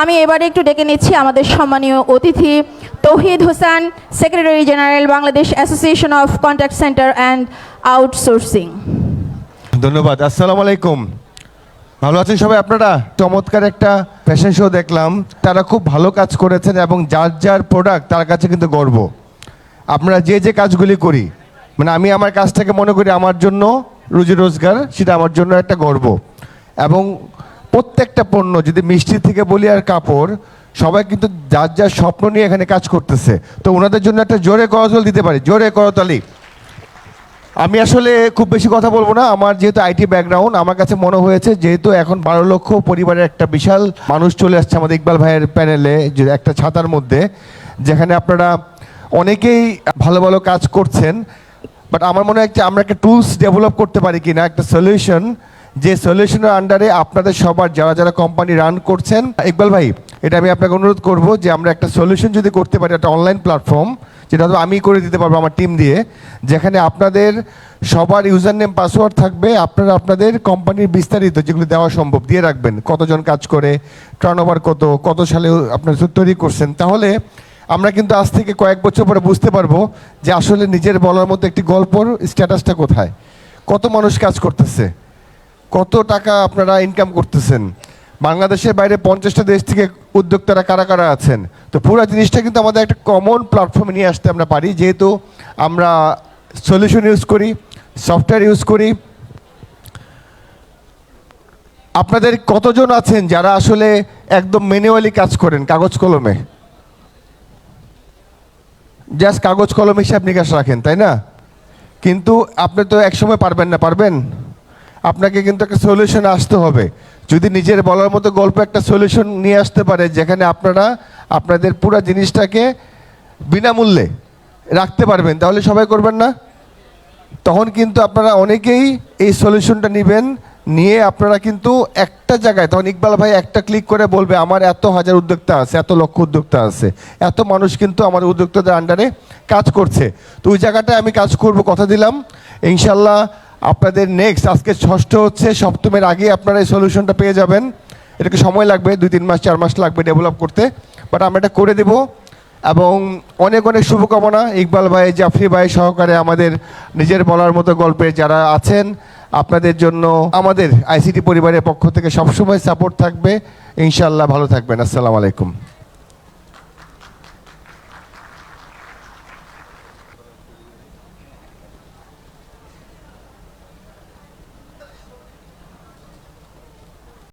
আমি এবারে একটু ডেকে নিচ্ছি আমাদের সম্মানীয় অতিথি, Tauhid Hossain secretary general Bangladesh association of contact centre and outsourcing ধন্যবাদ, আসসালামু আলাইকুম। ভালো আছেন সবাই আপনারা? চমৎকার একটা ফ্যাশন শো দেখলাম। তারা খুব ভালো কাজ করেছেন এবং যার যার প্রোডাক্ট তার কাছে কিন্তু গর্ব। আমরা যে যে কাজগুলি করি মানে আমি আমার কাজটাকে মনে করি আমার জন্য রুজি রোজগার, সেটা আমার জন্য একটা গর্ব। এবং প্রত্যেকটা পণ্য, যদি মিষ্টি থেকে বলি আর কাপড়, সবাই কিন্তু যার যার স্বপ্ন নিয়ে এখানে কাজ করতেছে। তো ওনাদের জন্য একটা জোরে করতল দিতে পারি, জোরে করতালি। আমি আসলে খুব বেশি কথা বলব না, আমার যেহেতু আইটি ব্যাকগ্রাউন্ড, আমার কাছে মনে হয়েছে যেহেতু এখন বারো লক্ষ পরিবারের একটা বিশাল মানুষ চলে আসছে আমাদের ইকবাল ভাইয়ের প্যানেলে, যে একটা ছাতার মধ্যে, যেখানে আপনারা অনেকেই ভালো ভালো কাজ করছেন, বাট আমার মনে হয় আমরা একটা টুলস ডেভেলপ করতে পারি কি না একটা সলিউশন যে সলিউশনের আন্ডারে আপনাদের সবার যারা যারা কোম্পানি রান করছেন, ইকবাল ভাই, এটা আমি আপনাকে অনুরোধ করব যে আমরা একটা সলিউশন যদি করতে পারি, একটা অনলাইন প্ল্যাটফর্ম যেটা হয়তো আমি করে দিতে পারব আমার টিম দিয়ে, যেখানে আপনাদের সবার ইউজার নেম পাসওয়ার্ড থাকবে, আপনারা আপনাদের কোম্পানির বিস্তারিত যেগুলো দেওয়া সম্ভব, দিয়ে রাখবেন। কতজন কাজ করে টার্ন কত কত সালে আপনার তৈরি করছেন। তাহলে আমরা কিন্তু আজ থেকে কয়েক বছর পরে বুঝতে পারব যে আসলে নিজের বলার মতো একটি গল্পর স্ট্যাটাসটা কোথায়। কত মানুষ কাজ করতেছে। কত টাকা আপনারা ইনকাম করতেছেন? বাংলাদেশের বাইরে পঞ্চাশটা দেশ থেকে উদ্যোক্তারা কারা কারা আছেন? তো পুরো জিনিসটা কিন্তু আমাদের একটা কমন প্ল্যাটফর্মে নিয়ে আসতে আমরা পারি, যেহেতু আমরা সলিউশন ইউজ করি সফটওয়্যার ইউজ করি। আপনাদের কতজন আছেন যারা আসলে একদম ম্যানুয়ালি কাজ করেন কাগজ কলমে? জাস্ট কাগজ কলম হিসাব নিকাশ রাখেন, তাই না? কিন্তু আপনি তো একসময় পারবেন না, পারবেন? আপনাকে কিন্তু একটা সলিউশন আসতে হবে। যদি নিজের বলার মতো গল্প একটা সলিউশন নিয়ে আসতে পারে, যেখানে আপনারা আপনাদের পুরো জিনিসটাকে বিনামূল্যে রাখতে পারবেন, তাহলে সবাই করবেন না? তখন কিন্তু আপনারা অনেকেই এই সলিউশনটা নেবেন, নিয়ে আপনারা কিন্তু একটা জায়গায়, তখন ইকবাল ভাই একটা ক্লিক করে বলবে, আমার এত হাজার উদ্যোক্তা আছে, এত লক্ষ উদ্যোক্তা আছে, এত মানুষ কিন্তু আমার উদ্যোক্তাদের আন্ডারে কাজ করছে। তো ওই জায়গাটায় আমি কাজ করব, কথা দিলাম। ইনশাল্লাহ আপনাদের নেক্সট আজকে ষষ্ঠ হচ্ছে, সপ্তমের আগে আপনারা এই সলিউশনটা পেয়ে যাবেন। এটাকে সময় লাগবে, দুই তিন মাস, চার মাস লাগবে ডেভেলপ করতে। বাট আমরা এটা করে দেবো। এবং অনেক অনেক শুভকামনা। ইকবাল ভাই, জাফরি ভাই সহকারে আমাদের নিজের বলার মতো গল্পে যারা আছেন, আপনাদের জন্য আমাদের আইসিটি পরিবারের পক্ষ থেকে সবসময় সাপোর্ট থাকবে। ইনশাল্লাহ ভালো থাকবেন। আসসালামু আলাইকুম।